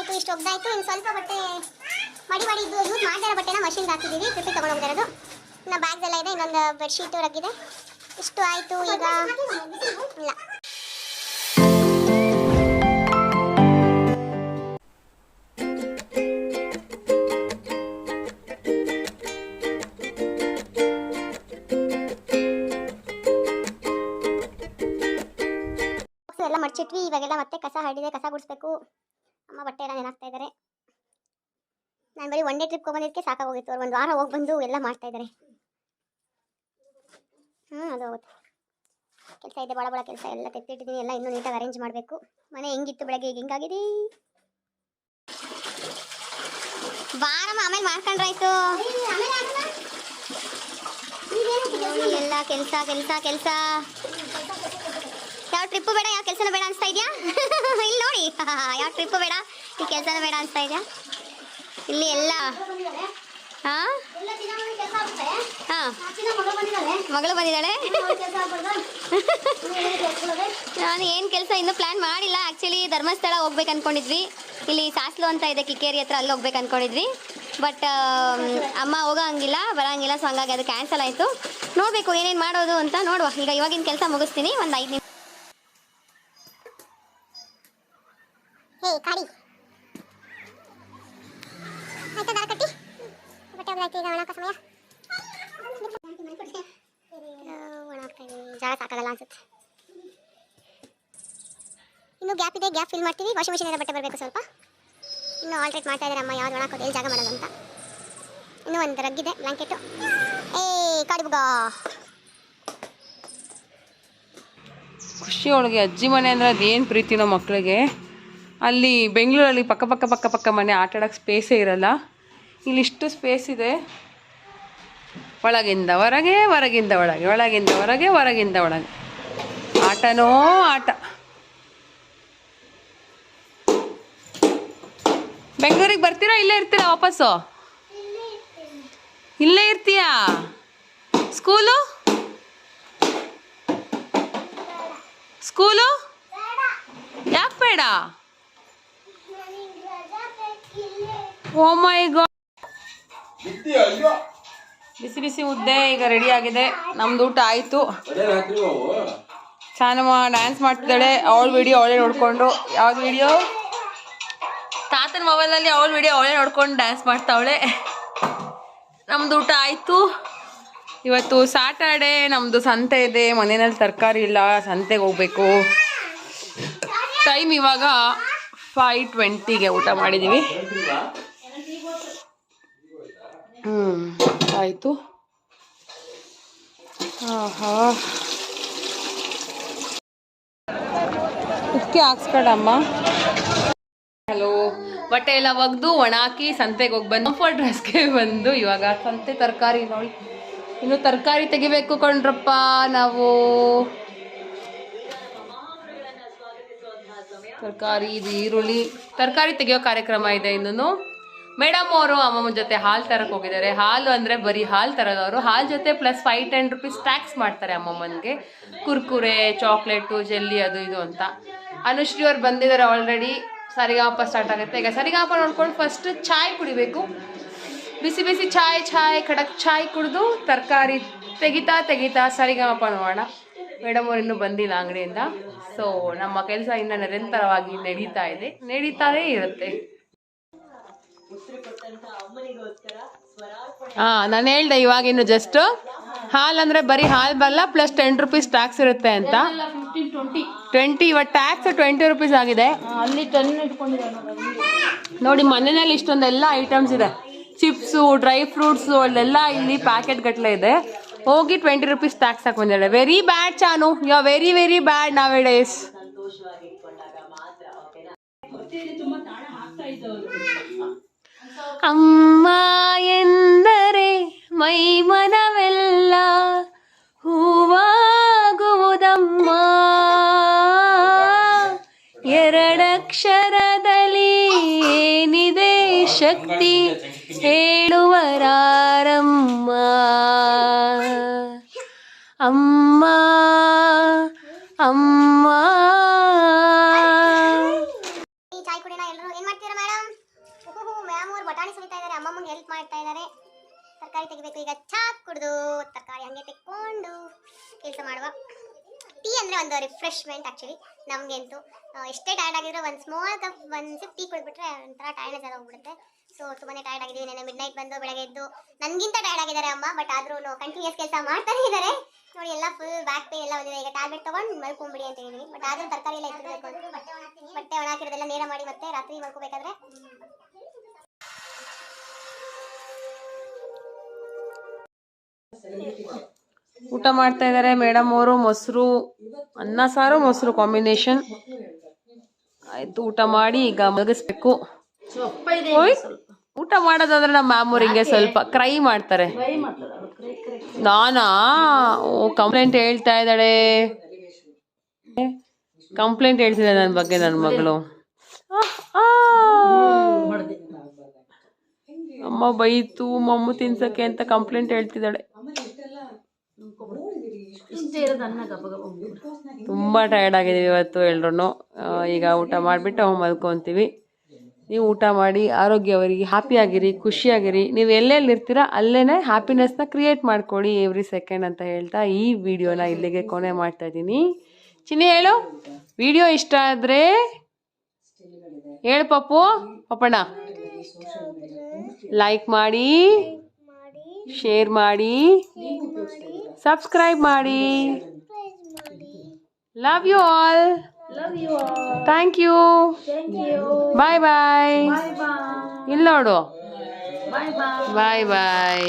ಆಯ್ತು, ಇಷ್ಟು ಒಗ್ದಾಯ್ತು ಇನ್ನು ಸ್ವಲ್ಪ ಬಟ್ಟೆ ಮಡಿ ಮಾಡಿ ಇದು ಯೂಸ್ ಮಾಡಿರೋ ಬಟ್ಟೆನ ಮಷಿನ್ಗೆ ಹಾಕಿದ್ದೀವಿ ಟ್ರಿಪ್ಪಿಗೆ ತಗೊಂಡು ಹೋಗಿರೋದು. ಇನ್ನು ಬ್ಯಾಗ್ದೆಲ್ಲ ಇದೆ, ಇನ್ನೊಂದು ಬೆಡ್ಶೀಟು ರಗ್ಗಿದೆ. ಇಷ್ಟು ಆಯಿತು ಈಗ. ಇಲ್ಲ. ಎಲ್ಲ ಮಡ್ಚಿಟ್ವಿ. ಇವಾಗೆಲ್ಲ ಮತ್ತೆ ಕಸ ಹರಡಿದೆ, ಕಸ ಗುಡಿಸ್ಬೇಕು. ಅಮ್ಮ ಬಟ್ಟೆ ಎಲ್ಲ ನೆನಾಗ್ತಾ ಇದ್ದಾರೆ ನಾನು ಬರೀ ಒನ್ ಡೇ ಟ್ರಿಪ್ ಬಂದಿದ್ದಕ್ಕೆ ಸಾಕಾಗೋಗಿತ್ತು. ಅವ್ರು ಒಂದು ವಾರ ಹೋಗಿ ಬಂದು ಎಲ್ಲ ಮಾಡ್ತಾ ಇದ್ದಾರೆ ಹ್ಞೂ ಅದು ಹೋಗುತ್ತೆ ಕೆಲಸ ಇದೆ ಭಾಳ ಭಾಳ ಕೆಲಸ. ಎಲ್ಲ ತೆತ್ತಿಟ್ಟಿದ್ದೀನಿ ಎಲ್ಲ ಇನ್ನೂ ನೀಟಾಗಿ ಅರೇಂಜ್ ಮಾಡಬೇಕು. ಮನೆ ಹೆಂಗಿತ್ತು ಬೆಳಗ್ಗೆ ಈಗ ಹಿಂಗಾಗಿದೆ? ಬಾರಮ್ಮ ಆಮೇಲೆ ಮಾಡ್ಕೊಂಡ್ರಾಯ್ತು. ಎಲ್ಲ ಕೆಲಸ ಕೆಲಸ ಕೆಲಸ. ಯಾವ ಟ್ರಿಪ್ಪು ಬೇಡ, ಯಾವ ಕೆಲಸನೂ ಬೇಡ ಅನಿಸ್ತಾ ಇದೆಯಾ? ಇಲ್ಲಿ ನೋಡಿ. ಯಾವ ಟ್ರಿಪ್ ಬೇಡ, ಈ ಕೆಲಸನೂ ಬೇಡ ಅನಿಸ್ತಾ ಇದೆಯಾ? ಇಲ್ಲಿ ಎಲ್ಲ ಹಾಂ ಹಾಂ. ಮಗಳು ಬಂದಿದ್ದಾಳೆ? ನಾನು ಏನು ಕೆಲಸ ಇನ್ನೂ ಪ್ಲ್ಯಾನ್ ಮಾಡಿಲ್ಲ. ಆ್ಯಕ್ಚುಲಿ ಧರ್ಮಸ್ಥಳ ಹೋಗ್ಬೇಕು ಅಂದ್ಕೊಂಡಿದ್ವಿ ಇಲ್ಲಿ ಸಾಸ್ಲು ಅಂತ ಇದೆ, ಕಿಕ್ಕೇರಿ ಹತ್ರ ಅಲ್ಲಿ ಹೋಗ್ಬೇಕು ಅಂದ್ಕೊಂಡಿದ್ವಿ ಬಟ್ ಅಮ್ಮ ಹೋಗಂಗಿಲ್ಲ, ಬರೋಂಗಿಲ್ಲ ಸೊ ಹಂಗಾಗಿ ಅದು ಕ್ಯಾನ್ಸಲ್ ಆಯಿತು. ನೋಡಬೇಕು ಏನೇನು ಮಾಡೋದು ಅಂತ ನೋಡುವ. ಈಗ ಇವಾಗಿನ ಕೆಲಸ ಮುಗಿಸ್ತೀನಿ, ಒಂದು ಐದು ನಿಮಿಷ ಹೇ ಕಾಡಿ. ಆಯ್ತಾ, ದಾರ ಕಟ್ಟಿ? ಬಟ್ಟೆ ಒಗ್ದಾಯ್ತು, ಈಗ ಒಣಕ ಸಮಯ. ಒಣಾಕ್ತಾ ಇದೀನಿ ಜಾಗ ಸಾಕಾಗಲ್ಲ ಅನ್ಸುತ್ತೆ. ಇನ್ನು ಗ್ಯಾಪ್ ಇದೆ, ಗ್ಯಾಪ್ ಫಿಲ್ ಮಾಡ್ತೀವಿ. ವಾಷಿಂಗ್ ಮಿಷಿನ್ ಬಟ್ಟೆ ಬರಬೇಕು ಸ್ವಲ್ಪ. ಇನ್ನು ಆಲ್ಟ್ರೇಟ್ ಮಾಡ್ತಾ ಇದ್ದಾರೆ ಅಮ್ಮ, ಯಾವ್ದು ಒಣಾಕೋದು ಎಲ್ಲಿ ಜಾಗ ಮಾಡೋದು ಅಂತ. ಇನ್ನು ಒಂದು ರಗ್ಗಿದೆ ಬ್ಲಾಂಕೆಟು ಏ ಕಾಡಿಬುಗ ಖುಷಿ ಒಳಗೆ ಅಜ್ಜಿ ಮನೆ ಅಂದರೆ ಅದೇನು ಪ್ರೀತಿನೋ ಮಕ್ಕಳಿಗೆ ಅಲ್ಲಿ ಬೆಂಗಳೂರಲ್ಲಿ ಪಕ್ಕ ಪಕ್ಕ ಪಕ್ಕ ಪಕ್ಕ ಮನೆ ಆಟ ಆಡೋಕ್ಕೆ ಸ್ಪೇಸೇ ಇರಲ್ಲ. ಇಲ್ಲಿಷ್ಟು ಸ್ಪೇಸ್ ಇದೆ. ಒಳಗಿಂದ ಹೊರಗೆ, ಹೊರಗಿಂದ ಒಳಗೆ, ಒಳಗಿಂದ ಹೊರಗೆ, ಹೊರಗಿಂದ ಒಳಗೆ. ಆಟನೋ ಆಟ. ಬೆಂಗಳೂರಿಗೆ ಬರ್ತೀರಾ, ಇಲ್ಲೇ ಇರ್ತೀರಾ ವಾಪಸ್ಸು? ಇಲ್ಲೇ ಇರ್ತೀಯಾ? ಸ್ಕೂಲು? ಸ್ಕೂಲು? ಯಾಕೆ ಬೇಡ? ಓ ಮೈ ಗಾಡ್ ಬಿಸಿ ಬಿಸಿ ಉದ್ದೆ ಈಗ ರೆಡಿ ಆಗಿದೆ. ನಮ್ದು ಊಟ ಆಯಿತು. ಚಾನಮ್ಮ ಡ್ಯಾನ್ಸ್ ಮಾಡ್ತಿದ್ದಾಳೆ. ಅವಳ ವಿಡಿಯೋ ಅವಳೇ ನೋಡ್ಕೊಂಡು. ಯಾವ್ದು ವಿಡಿಯೋ ತಾತನ ಮೊಬೈಲಲ್ಲಿ ಅವಳ ವಿಡಿಯೋ ಅವಳೇ ನೋಡ್ಕೊಂಡು ಡ್ಯಾನ್ಸ್ ಮಾಡ್ತಾವಳೆ. ನಮ್ದು ಊಟ ಆಯಿತು. ಇವತ್ತು ಸಾಟರ್ಡೆ ನಮ್ಮದು ಸಂತೆ ಇದೆ. ಮನೆಯಲ್ಲಿ ತರಕಾರಿ ಇಲ್ಲ. ಸಂತೆಗೆ ಹೋಗ್ಬೇಕು. ಟೈಮ್ ಇವಾಗ ಫೈವ್ ಟ್ವೆಂಟಿಗೆ ಊಟ ಮಾಡಿದ್ದೀವಿ ಆಯಿತು. ಆಹಾ. ಇದಕ್ಕೆ ಹಾಕ್ಸ್ಬೇಡಮ್ಮ. ಹಲೋ. ಬಟ್ಟೆ ಎಲ್ಲ ಒಗ್ದು ಒಣಾಕಿ ಸಂತೆಗೆ ಹೋಗಿ ಬಂದು ಫೋರ್ ಡ್ರೆಸ್ಗೆ ಬಂದು ಇವಾಗ ಸಂತೆ ತರಕಾರಿ ನೋಡಿ. ಇನ್ನು ತರಕಾರಿ ತೆಗಿಬೇಕು ಕಣ್ರಪ್ಪ, ನಾವು. ತರಕಾರಿ ಇದು ಈರುಳ್ಳಿ. ತರಕಾರಿ ತೆಗಿಯೋ ಕಾರ್ಯಕ್ರಮ ಇದೆ ಇನ್ನೂ ಮೇಡಮ್ ಅವರು ಅಮ್ಮಮ್ಮ ಜೊತೆ ಹಾಲು ತರಕ್ಕೆ ಹೋಗಿದ್ದಾರೆ. ಹಾಲು ಅಂದರೆ ಬರೀ ಹಾಲು ತರೋದವರು. ಹಾಲು ಜೊತೆ plus five ten rupees tax ಮಾಡ್ತಾರೆ ಅಮ್ಮಮ್ಮನಿಗೆ. ಕುರ್ಕುರೆ ಚಾಕ್ಲೇಟು ಜೆಲ್ಲಿ ಅದು ಇದು ಅಂತ. ಅನುಶ್ರೀ ಅವ್ರು ಬಂದಿದ್ದಾರೆ ಆಲ್ರೆಡಿ ಸರಿಗಾಪ ಸ್ಟಾರ್ಟ್ ಆಗುತ್ತೆ. ಈಗ ಸರಿಗಾಪ ನೋಡ್ಕೊಂಡು ಫಸ್ಟ್ ಚಾಯ್ ಕುಡಿಬೇಕು. ಬಿಸಿ ಬಿಸಿ ಚಾಯ್ ಚಾಯ್, ಖಡಕ್ ಚಾಯ್ ಕುಡಿದು ತರಕಾರಿ ತೆಗಿತಾ ತೆಗಿತಾ ಸರಿಗಮಪ ನೋಡೋಣ. ಮೇಡಮ್ ಅವ್ರು ಇನ್ನೂ ಬಂದಿಲ್ಲ ಅಂಗಡಿಯಿಂದ. ಸೊ ನಮ್ಮ ಕೆಲಸ ಇನ್ನು ನಿರಂತರವಾಗಿ ನಡೀತಾ ಇದೆ. ನಡೀತಾನೇ ಇರುತ್ತೆ. ನಾನು ಹೇಳ್ದೆ ಇವಾಗ ಇನ್ನು ಜಸ್ಟ್ ಹಾಲ್ ಅಂದ್ರೆ ಬರೀ ಹಾಲ್ ಬಲ್ಲ ಪ್ಲಸ್ ಟೆನ್ ರುಪೀಸ್ ಟ್ಯಾಕ್ಸ್ ಇರುತ್ತೆ ಅಂತ. ಟ್ವೆಂಟಿ ಇವತ್ತು ಟ್ಯಾಕ್ಸ್ ಟ್ವೆಂಟಿ ರುಪೀಸ್ ಆಗಿದೆ. ಅಲ್ಲಿ ಟೆನ್ ಇಟ್ಕೊಂಡಿದ್ದಾರೆ ನೋಡಿ ಮನೆಯಲ್ಲಿ ಇಷ್ಟೊಂದೆಲ್ಲ ಐಟಮ್ಸ್ ಇದೆ. ಚಿಪ್ಸು ಡ್ರೈ ಫ್ರೂಟ್ಸು ಅಲ್ಲೆಲ್ಲ ಇಲ್ಲಿ ಪ್ಯಾಕೆಟ್ ಗಟ್ಟಲೆ ಇದೆ. ಹೋಗಿ twenty rupees tax hockey very bad Chanu. You are very very bad nowadays ಅಮ್ಮ ಎಂದರೆ ಮೈಮನವೆಲ್ಲ ಹೂವಾಗುವುದಮ್ಮ ಎರಡಕ್ಷರದಲ್ಲಿ ಏನಿದೆ ಶಕ್ತಿ ಹೇಳುವರಾರಮ್ಮ ತೆಗಿಬೇಕು. ಈಗ ಚಾ ಕುಡ್ದು, ತರಕಾರಿ ಹಂಗೆ ತೆಕ್ಕೊಂಡು ಕೆಲಸ ಮಾಡುವ. ಟೀ ಅಂದ್ರೆ ಒಂದು ರಿಫ್ರೆಶ್ಮೆಂಟ್ ಆ್ಯಕ್ಚುಲಿ ನಮಗೆ ಅಂತೂ ಎಷ್ಟೇ ಟೈರ್ಡ್ ಆಗಿದ್ರೆ ಒಂದು ಸ್ಮಾಲ್ ಕಪ್ ಒಂದು ಸಿಪ್ ಟೀ ಕುಡಿದ್ಬಿಟ್ರೆ ಒಂಥರ ಟೈರ್ಡ್ನೆಸ್ ಎಲ್ಲ ಹೋಗ್ಬಿಡುತ್ತೆ. ಸೊ ತುಂಬಾ ಟೈರ್ಡ್ ಆಗಿದ್ದೀವಿ. ನೆನೆ ಮಿಡ್ ನೈಟ್ ಬಂದು ಬೆಳಗ್ಗೆ ಎದ್ದು ನನಗಿಂತ ಟೈರ್ಡ್ ಆಗಿದ್ದಾರೆ ಅಮ್ಮ ಬಟ್ ಆದ್ರೂ ಕಂಟಿನ್ಯೂಸ್ ಕೆಲಸ ಮಾಡ್ತಾನೆ ಇದ್ದಾರೆ. ನೋಡಿ, ಎಲ್ಲ ಫುಲ್ ಬ್ಯಾಕ್ ಪೇನ್ ಎಲ್ಲ ಬಂದಿದೆ. ಈಗ ಟ್ಯಾಬ್ಲೆಟ್ ತೊಗೊಂಡು ಮಲ್ಕೊಂಬಿಡಿ ಅಂತ ಹೇಳಿದೀನಿ. ಬಟ್ ಆದರೂ ತರಕಾರಿ ಎಲ್ಲ ಎತ್ತಿರ್ಬೇಕು ಬಟ್ಟೆ ಒಣ ಹಾಕಿರೋದೆಲ್ಲ ನೇರ ಮಾಡಿ ಮತ್ತೆ ರಾತ್ರಿ ಮಲ್ಕೋಬೇಕಾದ್ರೆ ಊಟ ಮಾಡ್ತಾ ಇದ್ದಾರೆ. ಮೇಡಮ್ ಅವರು ಮೊಸರು, ಅನ್ನ, ಸಾರು, ಮೊಸರು ಕಾಂಬಿನೇಷನ್ ಆಯ್ತು, ಊಟ ಮಾಡಿ ಈಗ ಮಲಗಿಸ್ಬೇಕು. ಊಟ ಮಾಡೋದಾದ್ರೆ ನಮ್ಮ ಮ್ಯಾಮ್ ಹಿಂಗೆ ಸ್ವಲ್ಪ ಕ್ರೈ ಮಾಡ್ತಾರೆ. ನಾನಾ? ಕಂಪ್ಲೇಂಟ್ ಹೇಳ್ತಾ ಇದ್ದಾಳೆ. ಕಂಪ್ಲೇಂಟ್ ಹೇಳ್ತಿದ್ದೆ ನನ್ನ ಬಗ್ಗೆ ನನ್ನ ಮಗಳು. ಅಮ್ಮ ಬೈತು ಮಮ್ಮು ತಿನ್ಸಕ್ಕೆ ಅಂತ ಕಂಪ್ಲೇಂಟ್ ಹೇಳ್ತಿದ್ದಾಳೆ. ತುಂಬ ಟಯರ್ಡ್ ಆಗಿದ್ದೀವಿ ಇವತ್ತು ಎಲ್ರೂ ಈಗ ಊಟ ಮಾಡಿಬಿಟ್ಟು ಮಲ್ಕೊತೀವಿ. ನೀವು ಊಟ ಮಾಡಿ ಆರೋಗ್ಯವಾಗಿ ಹ್ಯಾಪಿಯಾಗಿರಿ ಖುಷಿಯಾಗಿರಿ. ನೀವು ಎಲ್ಲೆಲ್ಲಿ ಇರ್ತೀರಾ ಅಲ್ಲೇ ಹ್ಯಾಪಿನೆಸ್ನ ಕ್ರಿಯೇಟ್ ಮಾಡ್ಕೊಳ್ಳಿ ಎವ್ರಿ ಸೆಕೆಂಡ್ ಅಂತ ಹೇಳ್ತಾ ಈ ವಿಡಿಯೋನ ಇಲ್ಲಿಗೆ ಕೊನೆ ಮಾಡ್ತಾ ಇದ್ದೀನಿ. ಚಿನ್ನಿ ಹೇಳು ವಿಡಿಯೋ ಇಷ್ಟ ಆದರೆ ಹೇಳು ಪಪ್ಪು ಪಪ್ಪಣ್ಣ. ಲೈಕ್ ಮಾಡಿ ಶೇರ್ ಮಾಡಿ ಸಬ್ಸ್ಕ್ರೈಬ್ ಮಾಡಿ. Love you all. Love you all. Thank you. Thank you. Bye bye. Bye bye. ಇಲ್ಲಿ ನೋಡು Bye bye. ಬಾಯ್ ಬಾಯ್